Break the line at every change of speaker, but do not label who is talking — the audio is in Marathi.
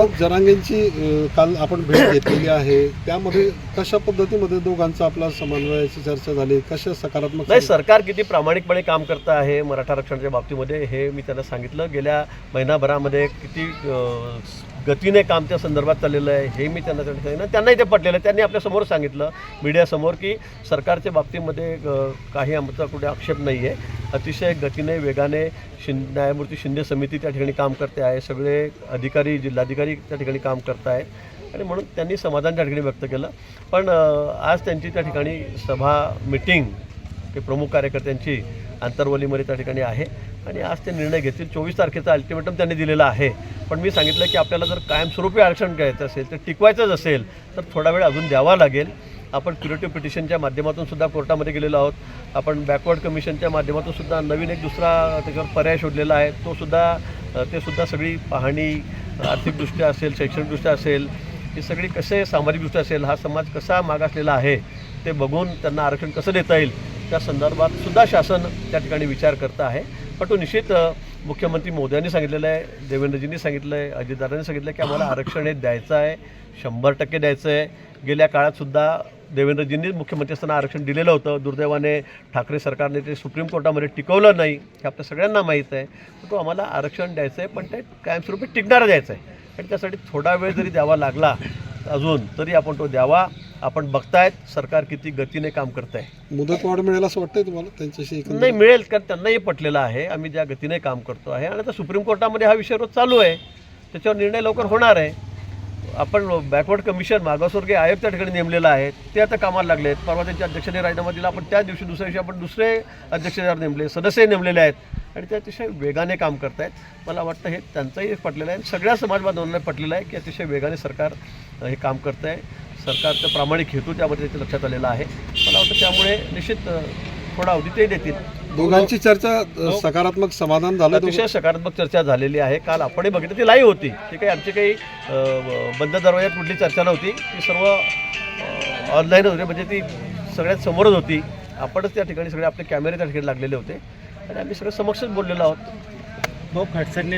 आज जरांगेंची काल आपण भेट घेतलेली आहे. त्यामध्ये कशा पद्धतीमध्ये दोघांचा आपला समन्वयाची चर्चा झाली? कशा सकारात्मक
नाही सरकार किती प्रामाणिकपणे काम करतं आहे मराठा आरक्षणाच्या बाबतीमध्ये हे मी त्यांना सांगितलं. गेल्या महिनाभरामध्ये किती गतीने काम त्या संदर्भात चाललेलं आहे हे मी त्यांना त्यांना सांगितलं त्यांनाही ते पटलेलं आहे. त्यांनी आपल्यासमोर सांगितलं मीडियासमोर की सरकारच्या बाबतीमध्ये काही आमचा कुठे आक्षेप नाही आहे. अतिशय गतीने वेगाने शिं न्यायमूर्ती शिंदे समिती त्या ठिकाणी काम करते आहे. सगळे अधिकारी जिल्हाधिकारी त्या ठिकाणी काम करत आहे. आणि म्हणून त्यांनी समाधान त्या ठिकाणी व्यक्त केलं. पण आज त्यांची त्या ठिकाणी सभा मिटिंग ते प्रमुख कार्यकर्त्यांची आंतरवलीमध्ये त्या ठिकाणी आहे. आणि आज ते निर्णय घेतील. चोवीस तारखेचा अल्टिमेटम त्यांनी दिलेला आहे. पण मी सांगितलं की आपल्याला जर कायमस्वरूपी आरक्षण घ्यायचं असेल तर टिकवायचंच असेल तर थोडा वेळ अजून द्यावा लागेल. आपण क्युरेटिव्ह पिटिशनच्या माध्यमातून सुद्धा कोर्टामध्ये गेलेलो आहोत. आपण बॅकवर्ड कमिशनच्या माध्यमातून सुद्धा नवीन एक दुसरा त्याच्यावर पर्याय शोधलेला आहे. तो सुद्धा ते सुद्धा सगळी पाहणी आर्थिकदृष्ट्या असेल शैक्षणिकदृष्ट्या असेल ही सगळी कसे सामाजिकदृष्ट्या असेल हा समाज कसा मागासलेला आहे ते बघून त्यांना आरक्षण कसं देता येईल त्या संदर्भात सुद्धा शासन त्या ठिकाणी विचार करतं आहे. पण तो निश्चित मुख्यमंत्री मोदयांनी सांगितलेलं आहे देवेंद्रजींनी सांगितलं आहे अजितदादांनी सांगितलं की आम्हाला आरक्षण हे द्यायचं आहे शंभर टक्के द्यायचं आहे. गेल्या काळातसुद्धा देवेंद्रजींनी मुख्यमंत्री असताना आरक्षण दिलेलं होतं. दुर्दैवाने ठाकरे सरकारने ते सुप्रीम कोर्टामध्ये टिकवलं नाही हे आपल्या सगळ्यांना माहीत आहे. तर तो आम्हाला आरक्षण द्यायचं आहे पण ते कायमस्वरूपी टिकणारं द्यायचं आहे. आणि त्यासाठी थोडा वेळ जरी द्यावा लागला अजून तरी आपण तो द्यावा. आपण बघतायत सरकार किती गतीने काम करत आहे
मुदतवाढ मिळेल असं वाटतंय तुम्हाला? त्यांच्याशी?
नाही मिळेल कारण त्यांनाही पटलेलं आहे. आम्ही ज्या गतीने काम करतो आहे आणि आता सुप्रीम कोर्टामध्ये हा विषय रोज चालू आहे. त्याच्यावर निर्णय लवकर होणार आहे. आपण बॅकवर्ड कमिशन मागासवर्गीय आयोग त्या ठिकाणी नेमलेला आहे. ते आता कामाला लागले आहेत परवा त्यांच्या अध्यक्षाने राजीनामा दिला. आपण त्याच दिवशी दुसऱ्या दिवशी आपण दुसरे अध्यक्षावर नेमले. सदस्य नेमलेले आहेत. आणि ते अतिशय वेगाने काम करत आहेत मला वाटतं हे त्यांचंही पटलेलं आहे. आणि सगळ्या समाज बांधवांना पटलेलं आहे की अतिशय वेगाने सरकार हे काम करतं आहे सरकारचं प्रामाणिक हेतू त्यामध्ये त्याच्या लक्षात आलेला आहे. मला वाटतं त्यामुळे निश्चित थोडा अवधी देतील.
दोघांची चर्चा अ, सकारात्मक समाधान झालं
अतिशय सकारात्मक चर्चा झालेली आहे. काल आपणही बघितलं ती लाईव्ह होती. ती काही आमची काही बंद दरवाज्यात कुठली चर्चा नव्हती. ती सर्व ऑनलाईन होती. म्हणजे ती सगळ्यात समोरच होती. आपणच त्या ठिकाणी सगळे आपले कॅमेरे त्या ठिकाणी लागलेले होते. आणि आम्ही सगळं समक्षच बोललेलो आहोत.
भाऊ खडसरने